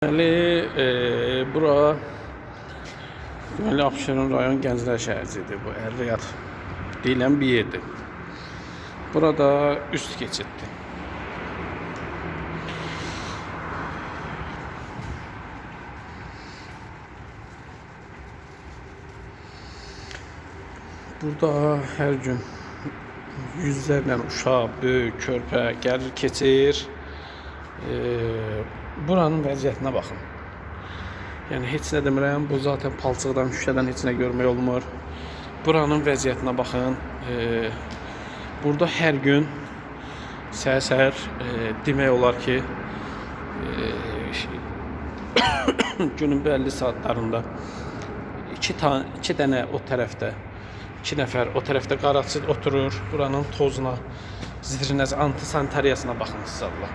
Deməli, e, bura deməli Abşeron rayon Gənclər şəhərcidir bu Ər-Riyad deyilən bir yerdir. Burada üst keçiddir. Burada hər gün yüzlərlə uşaq, böyük, körpə gəlir, keçir. E, buranın vəziyyətinə baxın. Yəni heç nə demirəm, bu zaten palçıqdan, şüşədən heç nə görmək olmur. Buranın vəziyyətinə baxın. E, burada hər gün səhər-səhər e, demək olar ki, e, günün bəlli saatlarında iki tane iki dənə o tərəfdə iki nəfər o tərəfdə qaraçı oturur. Buranın tozuna, zirrinə, antisantariyasına baxın siz Allah.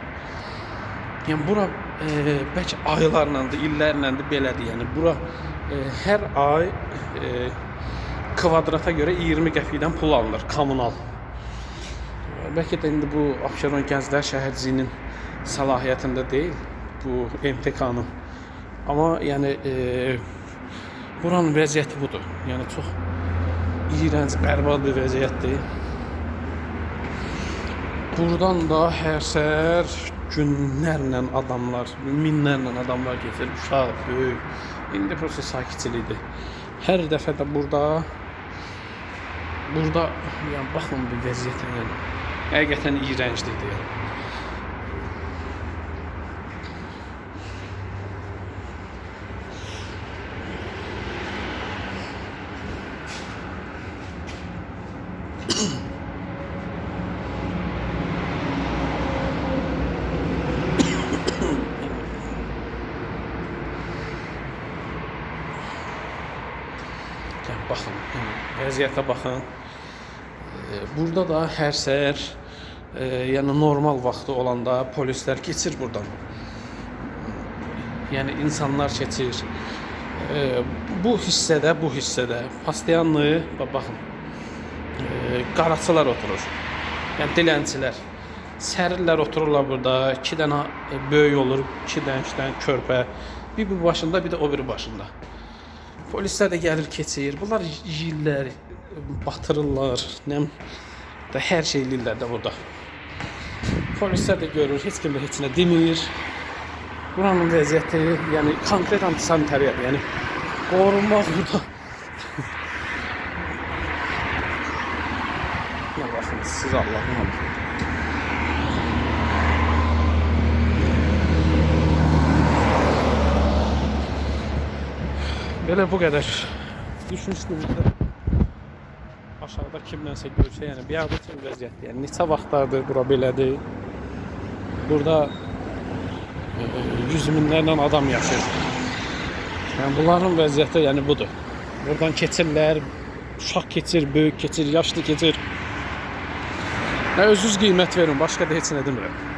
Yəni bura e, bəlkə aylarla da, illərlə də belədir. Yəni bura e, hər ay e, kvadrata görə 20 qəpikdən pul alınır kommunal. Bəlkə də indi bu Abşeron Gənclər şəhərciyinin səlahiyyətində deyil bu MTK-nın. Amma yəni e, buranın vəziyyəti budur. Yəni çox iğrənc, bərbad bir vəziyyətdir. Buradan da hər səhər günlərlə adamlar, minlərlə adamlar keçir, uşaq, böyük. İndi prosta sakitçilikdir. Hər dəfə də burada burada yəni baxın bu vəziyyətə yəni. Həqiqətən iğrənclikdir. Yəni. Yəni baxın, yəni vəziyyətə baxın. Burada da hər səhər e, yəni normal vaxtı olanda polislər keçir burdan. Yəni insanlar keçir. E, bu hissədə, bu hissədə pastiyanlı bax baxın. E, qaraçılar oturur. Yəni dilənçilər. Sərirlər otururlar burada. 2 dənə böyük olur, 2 dənə, 2 dənə körpə. Bir bu başında, bir də o biri başında. Polislər də gəlir, keçir. Bunlar yeyirlər, batırırlar, nə də hər şey eləyirlər də burada. Polislər də görür, heç kim də heç demir. Buranın vəziyyəti, yəni konkret antisanitariyadır. Yəni qorunmaq burada. Nə baxın, siz Allah'ın adı. Belə bu qədər. Düşünürsünüz də aşağıda kimlənsə görsə, yəni bir vəziyyətdir. Yəni neçə vaxtlardır bura belədir. Burada e, yüz minlərlə adam yaşayır. Yəni bunların vəziyyəti yəni budur. Buradan keçirlər, uşaq keçir, böyük keçir, yaşlı keçir. Nə özünüz qiymət verin, başqa da heç nə demirəm.